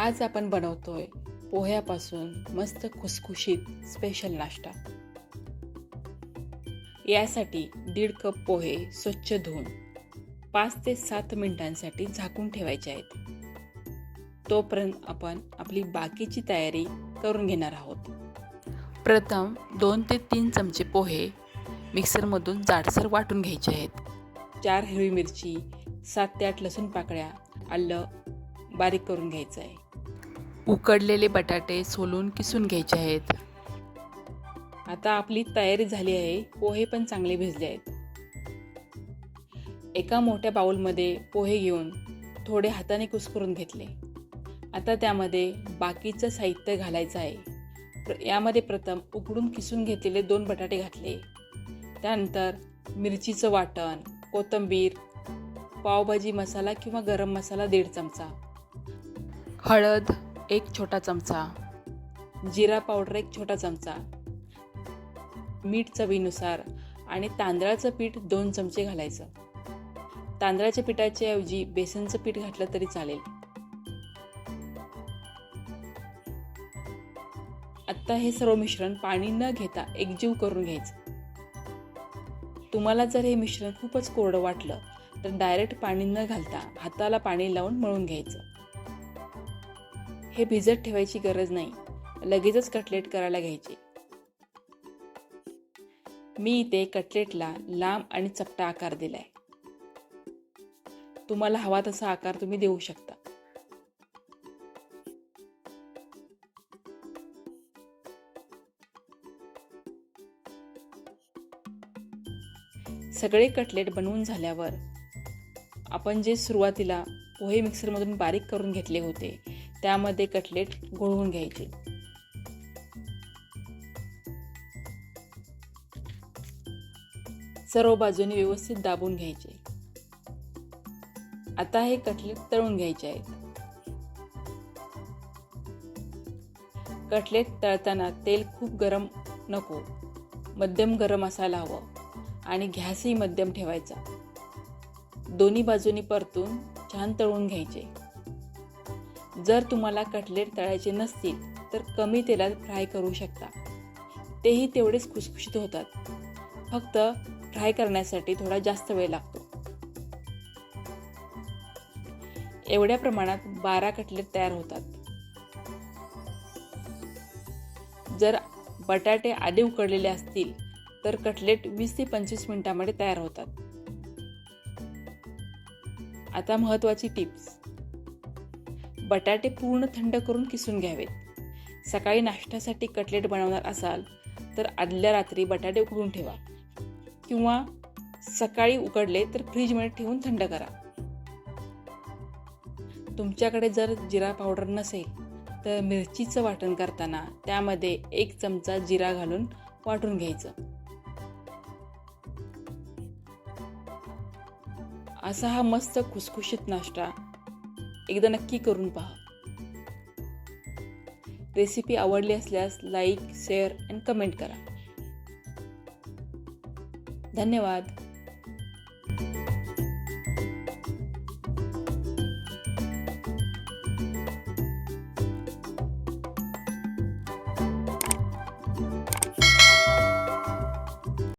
आज आपण बनवतोय पोह्यापासून मस्त खुसखुशीत स्पेशल नाश्ता. यासाठी दीड कप पोहे स्वच्छ धुवून पाच ते सात मिनिटांसाठी झाकून ठेवायचे आहेत. तोपर्यंत आपण आपली बाकीची तयारी करून घेणार आहोत. प्रथम दोन ते तीन चमचे पोहे मिक्सरमधून जाडसर वाटून घ्यायचे आहेत. चार हिरवी मिरची सात ते आठ लसूण पाकळ्या आलं बारीक करून घ्यायचं आहे. उकडलेले बटाटे सोलून किसून घ्यायचे आहेत. आता आपली तयारी झाली आहे पोहे पण चांगले भिजले आहेत. एका मोठ्या बाऊलमध्ये पोहे घेऊन थोडे हाताने कुस्करून घेतले. आता त्यामध्ये बाकीचं साहित्य घालायचं आहे. प्र- यामध्ये प्रथम उकडून किसून घेतलेले दोन बटाटे घातले. त्यानंतर मिरचीचं वाटण कोथिंबीर पावभाजी मसाला किंवा गरम मसाला दीड चमचा. हळद एक छोटा चमचा. जिरा पावडर एक छोटा चमचा. मीठ चवीनुसार आणि तांदळाचं पीठ दोन चमचे घालायचं. तांदळाच्या पिठाच्या ऐवजी बेसनचं पीठ घातलं तरी चालेल. आत्ता हे सर्व मिश्रण पाणी न घेता एकजीव करून घ्यायचं. तुम्हाला जर हे मिश्रण खूपच कोरडं वाटलं तर डायरेक्ट पाणी न घालता हाताला पाणी लावून मळून घ्यायचं. हे भिजत ठेवायची गरज नाही. लगेचच कटलेट करायला घ्यायचे. मी इथे कटलेटला लांब आणि चपटा आकार दिलाय. तुम्हाला हवा तसा आकार तुम्ही देऊ शकता. सगळे कटलेट बनवून झाल्यावर आपण जे सुरुवातीला पोहे मिक्सरमधून बारीक करून घेतले होते त्यामध्ये कटलेट घोळवून घ्यायचे. सर्व बाजूने व्यवस्थित दाबून घ्यायचे. आता हे कटलेट तळून घ्यायचे आहेत. कटलेट तळताना तेल खूप गरम नको. मध्यम गरम असायला हवं आणि गॅसही मध्यम ठेवायचा. दोन्ही बाजूनी परतून छान तळून घ्यायचे. जर तुम्हाला कटलेट तळायचे नसतील तर कमी तेलात फ्राय करू शकता. तेही तेवढेच खुसखुशीत होतात. फक्त फ्राय करण्यासाठी थोडा जास्त वेळ लागतो. एवढ्या प्रमाणात बारा कटलेट तयार होतात. जर बटाटे आधी उकडलेले असतील तर कटलेट वीस ते पंचवीस मिनिटांमध्ये तयार होतात. आता महत्त्वाची टिप्स. बटाटे पूर्ण थंड करून किसून घ्यावेत. सकाळी नाश्त्यासाठी कटलेट बनवणार असाल तर आदल्या रात्री बटाटे उकडून ठेवा. किंवा सकाळी उकडले तर फ्रीजमध्ये ठेवून थंड करा. तुमच्याकडे जर जिरा पावडर नसेल तर मिरचीचं वाटण करताना त्यामध्ये एक चमचा जिरा घालून वाटून घ्यायचं. असा हा मस्त खुसखुशीत नाश्ता एकदा नक्की करून पहा. रेसिपी आवडली असल्यास लाईक शेअर अँड कमेंट करा. धन्यवाद.